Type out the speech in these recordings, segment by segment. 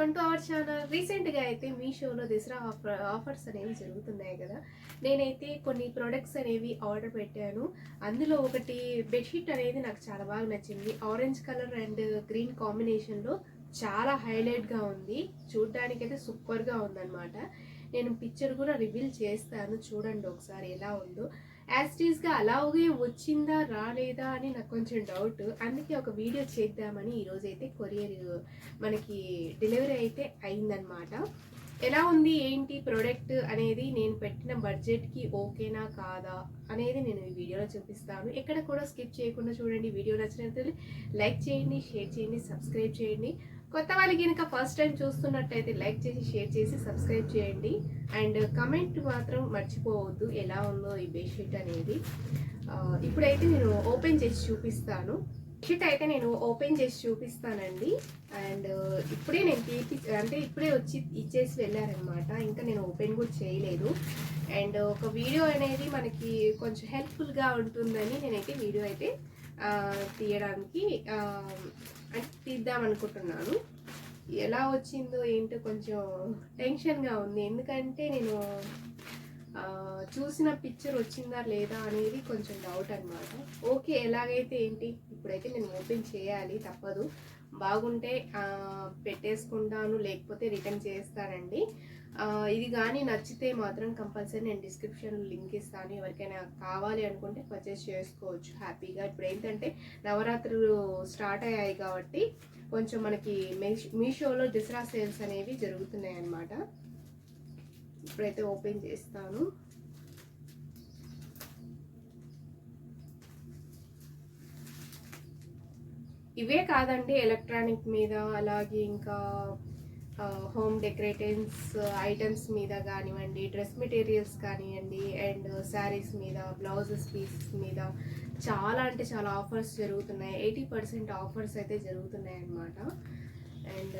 Welcome to our channel. రీసెంట్గా అయితే మీ షోలో దసరా ఆఫర్ ఆఫర్స్ అనేవి జరుగుతున్నాయి కదా. నేనైతే కొన్ని ప్రొడక్ట్స్ అనేవి ఆర్డర్ పెట్టాను. అందులో ఒకటి బెడ్షీట్ అనేది నాకు చాలా బాగా నచ్చింది. ఆరెంజ్ కలర్ అండ్ గ్రీన్ కాంబినేషన్లో చాలా హైలైట్గా ఉంది. చూడ్డానికి అయితే సూపర్గా ఉందన్నమాట. నేను పిక్చర్ కూడా రివీల్ చేస్తాను. చూడండి ఒకసారి ఎలా ఉందో. యాస్టీస్గా అలాగే వచ్చిందా రాలేదా అని నాకు కొంచెం డౌట్ అందుకే ఒక వీడియో చేద్దామని ఈరోజు అయితే కొరియర్ మనకి డెలివరీ అయితే అయిందనమాట ఎలా ఉంది ఏంటి ప్రోడక్ట్ అనేది నేను పెట్టిన బడ్జెట్కి ఓకేనా కాదా అనేది నేను ఈ వీడియోలో చూపిస్తాను. ఎక్కడ కూడా స్కిప్ చేయకుండా చూడండి. వీడియో నచ్చినట్లయితే లైక్ చేయండి షేర్ చేయండి సబ్స్క్రైబ్ చేయండి. కొత్త వాళ్ళకి కనుక ఫస్ట్ టైం చూస్తున్నట్టయితే లైక్ చేసి షేర్ చేసి సబ్స్క్రైబ్ చేయండి. అండ్ కమెంట్ మాత్రం మర్చిపోవద్దు ఎలా ఉందో ఈ బెడ్షీట్ అనేది. ఇప్పుడైతే నేను ఓపెన్ చేసి చూపిస్తాను. బెడ్షీట్ అయితే నేను ఓపెన్ చేసి చూపిస్తానండి. అండ్ ఇప్పుడే నేను తీపి అంటే ఇప్పుడే వచ్చి ఇచ్చేసి వెళ్ళారనమాట ఇంకా నేను ఓపెన్ కూడా చేయలేదు. అండ్ ఒక వీడియో అనేది మనకి కొంచెం హెల్ప్ఫుల్గా ఉంటుందని నేనైతే వీడియో అయితే తీయడానికి తీద్దాం అనుకుంటున్నాను. ఎలా వచ్చిందో ఏంటో కొంచెం టెన్షన్గా ఉంది. ఎందుకంటే నేను చూసిన పిక్చర్ వచ్చిందా లేదా అనేది కొంచెం డౌట్ అనమాట ఓకే ఎలాగైతే ఏంటి? ఇప్పుడైతే నేను ఓపెన్ చేయాలి తప్పదు. బాగుంటే పెట్టేసుకుంటాను లేకపోతే రిటర్న్ చేస్తానండి. ఇది కానీ నచ్చితే మాత్రం కంపల్సరీ నేను డిస్క్రిప్షన్ లింక్ ఇస్తాను. ఎవరికైనా కావాలి అనుకుంటే పర్చేస్ చేసుకోవచ్చు. హ్యాపీగా ఇప్పుడు ఏంటంటే నవరాత్రులు స్టార్ట్ అయ్యాయి కాబట్టి కొంచెం మనకి మీషోలో దసరా సేల్స్ అనేవి జరుగుతున్నాయి అన్నమాట ఇప్పుడైతే ఓపెన్ చేస్తాను. ఇవే కాదండి ఎలక్ట్రానిక్ మీద అలాగే ఇంకా హోమ్ డెకరేటివ్స్ ఐటమ్స్ మీద కానివ్వండి డ్రెస్ మెటీరియల్స్ కానివ్వండి అండ్ శారీస్ మీద బ్లౌజెస్ పీసెస్ మీద చాలా అంటే చాలా ఆఫర్స్ జరుగుతున్నాయి. ఎయిటీ పర్సెంట్ ఆఫర్స్ అయితే జరుగుతున్నాయి అన్నమాట అండ్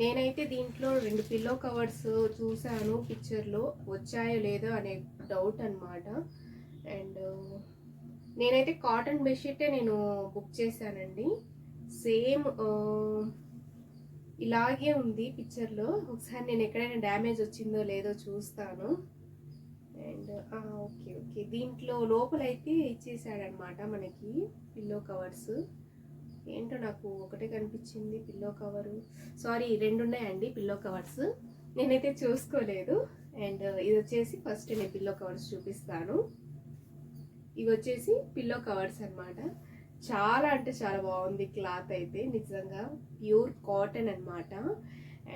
నేనైతే దీంట్లో రెండు పిల్లో కవర్స్ చూశాను పిక్చర్లో వచ్చాయో లేదో అనే డౌట్ అన్నమాట. అండ్ నేనైతే కాటన్ బెడ్షీటే నేను బుక్ చేశానండి. సేమ్ ఇలాగే ఉంది పిక్చర్లో. ఒకసారి నేను ఎక్కడైనా డ్యామేజ్ వచ్చిందో లేదో చూస్తాను. And okay okay. దీంట్లో లోపలైతే ఇచ్చేసాడనమాట మనకి పిల్లో కవర్స్. ఏంటో నాకు ఒకటే కనిపించింది పిల్లో కవరు. సారీ రెండు ఉన్నాయండి పిల్లో కవర్స్. నేనైతే చూసుకోలేదు. అండ్ ఇది వచ్చేసి ఫస్ట్ నేను పిల్లో కవర్స్ చూపిస్తాను. ఇవి వచ్చేసి పిల్లో కవర్స్ అన్నమాట. చాలా అంటే చాలా బాగుంది క్లాత్ అయితే నిజంగా. ప్యూర్ కాటన్ అన్నమాట.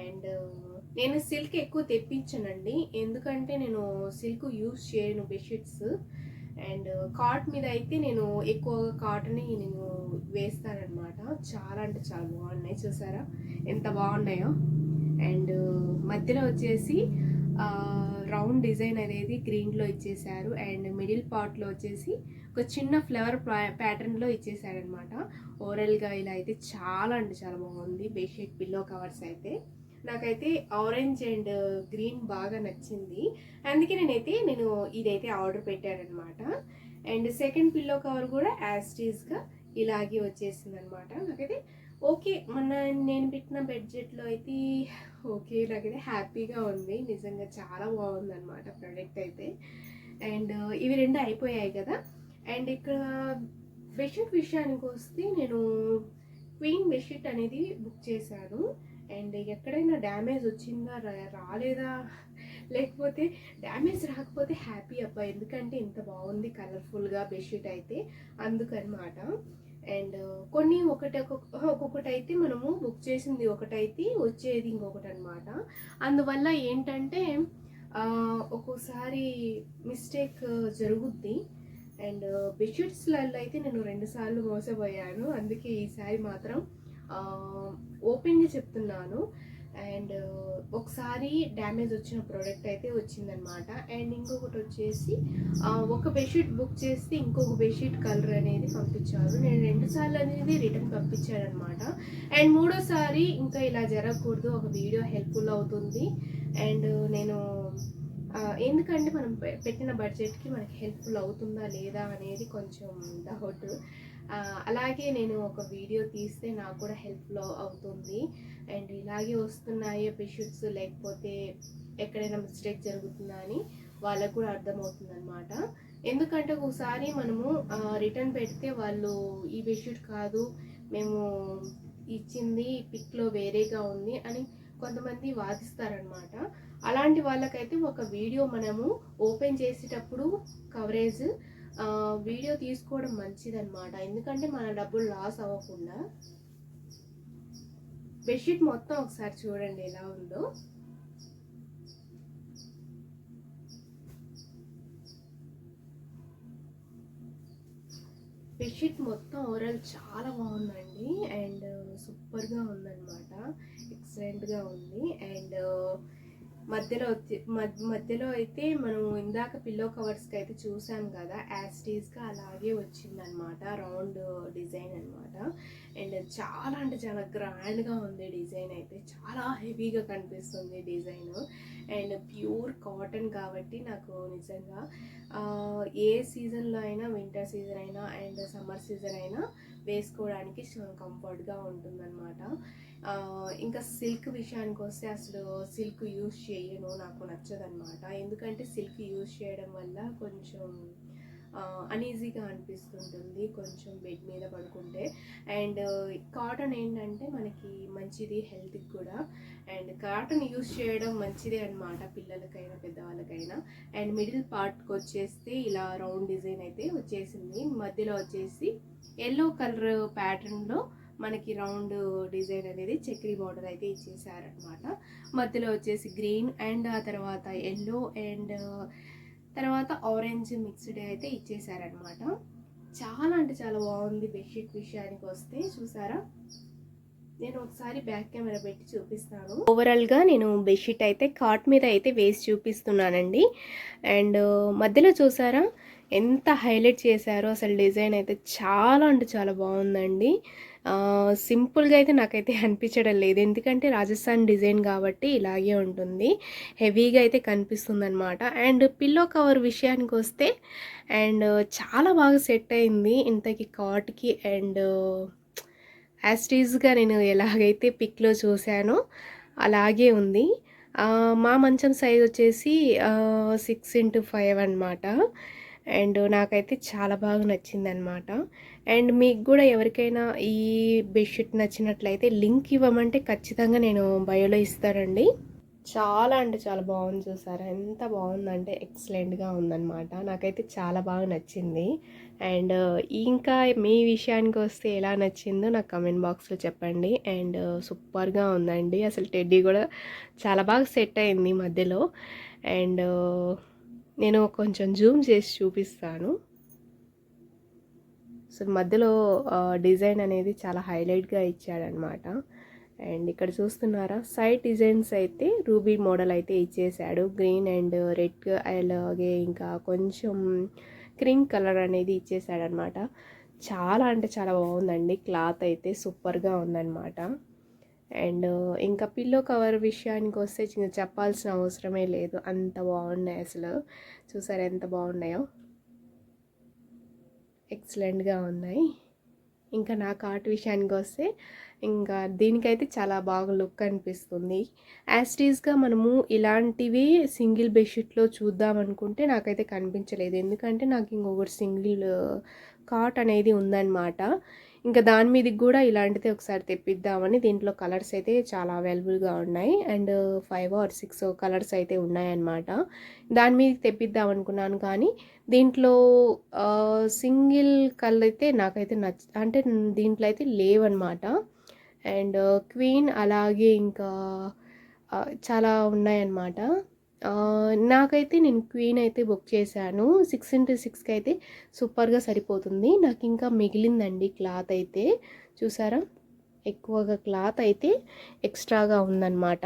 అండ్ నేను సిల్క్ ఎక్కువ తెప్పించానండి. ఎందుకంటే నేను సిల్క్ యూజ్ చేయను బెడ్షీట్స్. అండ్ కాట్ మీద అయితే నేను ఎక్కువగా కాటన్ నేను వేస్తానమాట చాలా అంటే చాలా బాగున్నాయి చూసారా? ఎంత బాగున్నాయో. అండ్ మధ్యలో వచ్చేసి రౌండ్ డిజైన్ అనేది గ్రీన్లో ఇచ్చేసారు అండ్ మిడిల్ పార్ట్లో వచ్చేసి ఒక చిన్న ఫ్లవర్ ప్యాటర్న్లో ఇచ్చేసారనమాట ఓవరాల్గా ఇలా అయితే చాలా అంటే చాలా బాగుంది. బెడ్షీట్ పిల్లో కవర్స్ అయితే. నాకైతే ఆరెంజ్ అండ్ గ్రీన్ బాగా నచ్చింది. అందుకే నేనైతే నేను ఇదైతే ఆర్డర్ పెట్టానమాట అండ్ సెకండ్ పిల్లో కవర్ కూడా యాస్టీస్గా ఇలాగే వచ్చేసింది అనమాట నాకైతే ఓకే మొన్న నేను పెట్టిన బడ్జెట్లో అయితే ఓకే నాకైతే హ్యాపీగా ఉంది. నిజంగా చాలా బాగుందన్నమాట ప్రోడక్ట్ అయితే. అండ్ ఇవి రెండు అయిపోయాయి కదా. అండ్ ఇక్కడ బెడ్షీట్ విషయానికి వస్తే నేను క్వీన్ బెడ్షీట్ అనేది బుక్ చేశాను. అండ్ ఎక్కడైనా డ్యామేజ్ వచ్చిందా రాలేదా? లేకపోతే డ్యామేజ్ రాకపోతే హ్యాపీ అబ్బా ఎందుకంటే ఇంత బాగుంది కలర్ఫుల్గా బెడ్షీట్ అయితే. అందుకనమాట అండ్ కొన్ని ఒకటి ఒక్కొక్క ఒక్కొక్కటి అయితే మనము బుక్ చేసింది ఒకటైతే వచ్చేది ఇంకొకటి అనమాట అందువల్ల ఏంటంటే ఒక్కోసారి మిస్టేక్ జరుగుద్ది. అండ్ బెడ్షీట్స్లలో అయితే నేను రెండుసార్లు మోసపోయాను. అందుకే ఈసారి మాత్రం ఓపెన్గా చెప్తున్నాను. అండ్ ఒకసారి డ్యామేజ్ వచ్చిన ప్రోడక్ట్ అయితే వచ్చిందనమాట అండ్ ఇంకొకటి వచ్చేసి ఒక బెడ్షీట్ బుక్ చేస్తే ఇంకొక బెడ్షీట్ కలర్ అనేది పంపించారు. నేను రెండుసార్లు అనేది రిటర్న్ పంపించాను అనమాట అండ్ మూడోసారి ఇంకా ఇలా జరగకూడదు. ఒక వీడియో హెల్ప్ఫుల్ అవుతుంది. అండ్ నేను ఎందుకంటే మనం పెట్టిన బడ్జెట్కి మనకి హెల్ప్ఫుల్ అవుతుందా లేదా అనేది కొంచెం డౌట్. అలాగే నేను ఒక వీడియో తీస్తే నాకు కూడా హెల్ప్లో అవుతుంది. అండ్ ఇలాగే వస్తున్నాయి బెడ్షీట్స్ లేకపోతే ఎక్కడైనా మిస్టేక్ జరుగుతుందా అని వాళ్ళకు కూడా అర్థమవుతుంది అనమాట ఎందుకంటే ఒకసారి మనము రిటర్న్ పెడితే వాళ్ళు ఈ బెడ్షీట్ కాదు మేము ఇచ్చింది పిక్లో వేరేగా ఉంది అని కొంతమంది వాదిస్తారనమాట అలాంటి వాళ్ళకైతే ఒక వీడియో మనము ఓపెన్ చేసేటప్పుడు కవరేజ్ వీడియో తీసుకోవడం మంచిదన్నమాట. ఎందుకంటే మన డబ్బులు లాస్ అవ్వకుండా. బెడ్షీట్ మొత్తం ఒకసారి చూడండి ఎలా ఉందో. బెడ్షీట్ మొత్తం ఓవరాల్ చాలా బాగుందండి. అండ్ సూపర్గా ఉందన్నమాట. ఎక్సలెంట్గా ఉంది. అండ్ మధ్యలో వచ్చి మధ్య- మధ్యలో అయితే మనం ఇందాక పిల్లో కవర్స్కి అయితే చూసాం కదా యాస్టీస్గా అలాగే వచ్చిందనమాట రౌండ్ డిజైన్ అనమాట అండ్ చాలా అంటే చాలా గ్రాండ్గా ఉంది డిజైన్ అయితే. చాలా హెవీగా కనిపిస్తుంది డిజైన్ అండ్ ప్యూర్ కాటన్ కాబట్టి నాకు నిజంగా ఏ సీజన్లో అయినా వింటర్ సీజన్ అయినా అండ్ సమ్మర్ సీజన్ అయినా వేసుకోవడానికి కంఫర్ట్గా ఉంటుందన్నమాట. ఇంకా సిల్క్ విషయానికి వస్తే అసలు సిల్క్ యూజ్ చేయను నాకు నచ్చదన్నమాట. ఎందుకంటే సిల్క్ యూజ్ చేయడం వల్ల కొంచెం అనీజీగా అనిపిస్తుంటుంది కొంచెం బెడ్ మీద పడుకుంటే. అండ్ కాటన్ ఏంటంటే మనకి మంచిది హెల్త్కి కూడా. అండ్ కాటన్ యూజ్ చేయడం మంచిదే అనమాట పిల్లలకైనా పెద్దవాళ్ళకైనా. అండ్ మిడిల్ పార్ట్కి వచ్చేస్తే ఇలా రౌండ్ డిజైన్ అయితే వచ్చేసింది. మధ్యలో వచ్చేసి ఎల్లో కలర్ ప్యాటర్న్లో మనకి రౌండ్ డిజైన్ అనేది చక్రీ బార్డర్ అయితే ఇచ్చేసారనమాట మధ్యలో వచ్చేసి గ్రీన్ అండ్ ఆ తర్వాత ఎల్లో అండ్ తర్వాత ఆరెంజ్ మిక్స్డ్ అయితే ఇచ్చేసారనమాట చాలా అంటే చాలా బాగుంది బెడ్షీట్ విషయానికి వస్తే చూసారా? నేను ఒకసారి బ్యాక్ కెమెరా పెట్టి చూపిస్తాను. ఓవరాల్గా నేను బెడ్షీట్ అయితే కాట్ మీద అయితే వేసి చూపిస్తున్నానండి. అండ్ మధ్యలో చూసారా? ఎంత హైలైట్ చేశారో అసలు డిజైన్ అయితే చాలా అంటే చాలా బాగుందండి. సింపుల్గా అయితే నాకైతే అనిపించడం లేదు. ఎందుకంటే రాజస్థాన్ డిజైన్ కాబట్టి ఇలాగే ఉంటుంది. హెవీగా అయితే కనిపిస్తుంది అనమాట అండ్ పిల్లో కవర్ విషయానికి వస్తే అండ్ చాలా బాగా సెట్ అయింది ఇంతకి కాట్కి అండ్ యాస్టీజ్గా నేను ఎలాగైతే పిక్లో చూశానో అలాగే ఉంది. మా మంచం సైజ్ వచ్చేసి సిక్స్ ఇంటూ ఫైవ్ అనమాట అండ్ నాకైతే చాలా బాగా నచ్చింది అనమాట అండ్ మీకు కూడా ఎవరికైనా ఈ బెడ్షీట్ నచ్చినట్లయితే లింక్ ఇవ్వమంటే ఖచ్చితంగా నేను బయోలో ఇస్తానండి. చాలా అంటే చాలా బాగుంది చూసారా? ఎంత బాగుందంటే ఎక్సలెంట్గా ఉందన్నమాట. నాకైతే చాలా బాగా నచ్చింది. అండ్ ఇంకా మీ విషయానికి వస్తే ఎలా నచ్చిందో నాకు కమెంట్ బాక్స్లో చెప్పండి. అండ్ సూపర్గా ఉందండి. అసలు టెడ్డీ కూడా చాలా బాగా సెట్ అయింది మధ్యలో. అండ్ నేను కొంచెం జూమ్ చేసి చూపిస్తాను. సో మధ్యలో డిజైన్ అనేది చాలా హైలైట్గా ఇచ్చాడనమాట. అండ్ ఇక్కడ చూస్తున్నారా సైడ్ డిజైన్స్ అయితే రూబీ మోడల్ అయితే ఇచ్చేసాడు. గ్రీన్ అండ్ రెడ్ అలాగే ఇంకా కొంచెం క్రీమ్ కలర్ అనేది ఇచ్చేసాడనమాట. చాలా అంటే చాలా బాగుందండి. క్లాత్ అయితే సూపర్గా ఉందన్నమాట అండ్ ఇంకా పిల్లో కవర్ విషయానికి వస్తే చెప్పాల్సిన అవసరమే లేదు. అంత బాగున్నాయి అసలు. చూసారు ఎంత బాగున్నాయో? ఎక్సలెంట్గా ఉన్నాయి. ఇంకా నా కార్ట్ విషయానికి వస్తే ఇంకా దీనికైతే చాలా బాగా లుక్ అనిపిస్తుంది. యాస్టీస్గా మనము ఇలాంటివి సింగిల్ బెడ్షీట్లో చూద్దాం అనుకుంటే నాకైతే కనిపించలేదు. ఎందుకంటే నాకు ఇంకొకటి సింగిల్ కాట్ అనేది ఉందన్నమాట. ఇంకా దాని మీదకి కూడా ఇలాంటిది ఒకసారి తెప్పిద్దామని దీంట్లో కలర్స్ అయితే చాలా అవైలబుల్గా ఉన్నాయి. And five or six colours అయితే ఉన్నాయన్నమాట. దాని మీదకి తెప్పిద్దాం అనుకున్నాను కానీ దీంట్లో సింగిల్ కలర్ అయితే నాకైతే నచ్చ అంటే దీంట్లో అయితే లేవన్నమాట. అండ్ క్వీన్ అలాగే ఇంకా చాలా ఉన్నాయన్నమాట. నాకైతే నేను క్వీన్ అయితే బుక్ చేశాను. సిక్స్ ఇంటూ సిక్స్కి అయితే సూపర్గా సరిపోతుంది. నాకు ఇంకా మిగిలిందండి క్లాత్ అయితే. చూసారా? ఎక్కువగా క్లాత్ అయితే ఎక్స్ట్రాగా ఉందన్నమాట.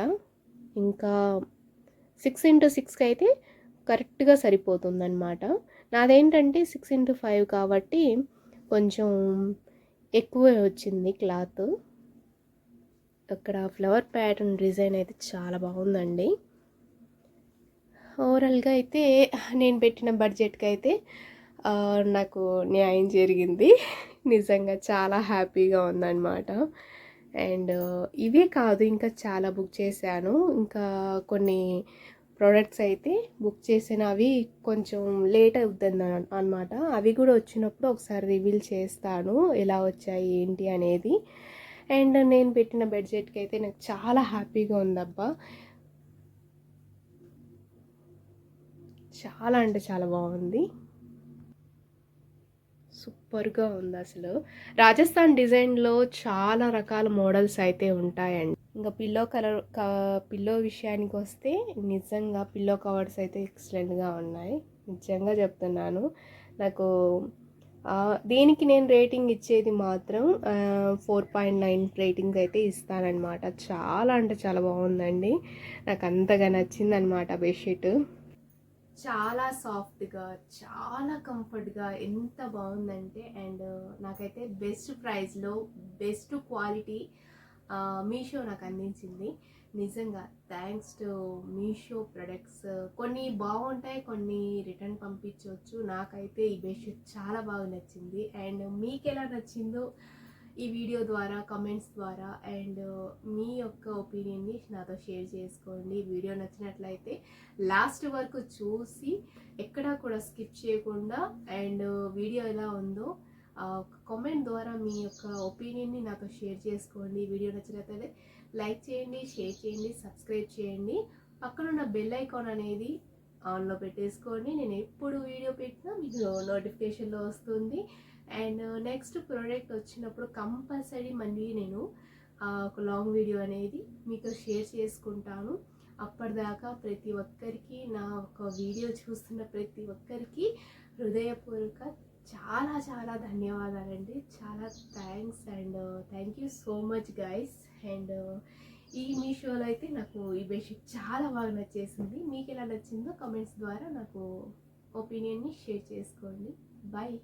ఇంకా సిక్స్ ఇంటూ సిక్స్కి అయితే కరెక్ట్గా సరిపోతుందన్నమాట. నాదేంటంటే సిక్స్ ఇంటూ ఫైవ్ కాబట్టి కొంచెం ఎక్కువే వచ్చింది క్లాత్. అక్కడ ఫ్లవర్ ప్యాటర్న్ డిజైన్ అయితే చాలా బాగుందండి. ఓవరాల్గా అయితే నేను పెట్టిన బడ్జెట్కి అయితే నాకు న్యాయం జరిగింది. నిజంగా చాలా హ్యాపీగా ఉందన్నమాట. అండ్ ఇవే కాదు ఇంకా చాలా బుక్ చేశాను. ఇంకా కొన్ని ప్రోడక్ట్స్ అయితే బుక్ చేసిన అవి కొంచెం లేట్ అవుతుంది అనమాట అవి కూడా వచ్చినప్పుడు ఒకసారి రివీల్ చేస్తాను. ఎలా వచ్చాయి ఏంటి అనేది. అండ్ నేను పెట్టిన బడ్జెట్కి అయితే నాకు చాలా హ్యాపీగా ఉందబ్బా. చాలా అంటే చాలా బాగుంది. సూపర్గా ఉంది అసలు. రాజస్థాన్ డిజైన్లో చాలా రకాల మోడల్స్ అయితే ఉంటాయండి. ఇంకా పిల్లో కలర్ పిల్లో విషయానికి వస్తే నిజంగా పిల్లో కవర్స్ అయితే ఎక్సలెంట్గా ఉన్నాయి. నిజంగా చెప్తున్నాను. నాకు దీనికి నేను రేటింగ్ ఇచ్చేది మాత్రం ఫోర్ పాయింట్ నైన్ రేటింగ్ అయితే ఇస్తానన్నమాట. చాలా అంటే చాలా బాగుందండి. నాకు అంతగా నచ్చిందనమాట బెడ్షీట్. చాలా సాఫ్ట్గా చాలా కంఫర్ట్గా ఎంత బాగుందంటే అండ్ నాకైతే బెస్ట్ ప్రైస్లో బెస్ట్ క్వాలిటీ మీషో నాకు అందించింది. నిజంగా థ్యాంక్స్ టు మీషో ప్రొడక్ట్స్. కొన్ని బాగుంటాయి కొన్ని రిటర్న్ పంపించవచ్చు. నాకైతే ఈ బెడ్షీట్ చాలా బాగా నచ్చింది. అండ్ మీకు ఎలా నచ్చిందో ఈ వీడియో ద్వారా కమెంట్స్ ద్వారా అండ్ uh, మీ యొక్క ఒపీనియన్ని నాతో షేర్ చేసుకోండి. వీడియో నచ్చినట్లయితే లాస్ట్ వరకు చూసి ఎక్కడా కూడా స్కిప్ చేయకుండా అండ్ uh, వీడియో ఎలా ఉందో కామెంట్ ద్వారా మీ యొక్క ఒపీనియన్ని నాతో షేర్ చేసుకోండి. వీడియో నచ్చినట్లయితే లైక్ చేయండి షేర్ చేయండి సబ్స్క్రైబ్ చేయండి. పక్కనున్న బెల్ ఐకాన్ అనేది ఆన్లో పెట్టేసుకోండి. నేను ఎప్పుడు వీడియో పెట్టినా మీకు నోటిఫికేషన్లో వస్తుంది. అండ్ నెక్స్ట్ ప్రోడక్ట్ వచ్చినప్పుడు కంపల్సరీ మళ్ళీ నేను ఒక లాంగ్ వీడియో అనేది మీకు షేర్ చేసుకుంటాను. అప్పటిదాకా ప్రతి ఒక్కరికి నా ఒక వీడియో చూస్తున్న ప్రతి ఒక్కరికి హృదయపూర్వక చాలా చాలా ధన్యవాదాలండి. చాలా thanks and thank you so much guys and ఈ మీషోలో అయితే నాకు ఈ బెడ్షీట్ చాలా బాగా నచ్చేసింది. మీకు ఎలా నచ్చిందో కమెంట్స్ ద్వారా నాకు ఒపీనియన్ని షేర్ చేసుకోండి. బాయ్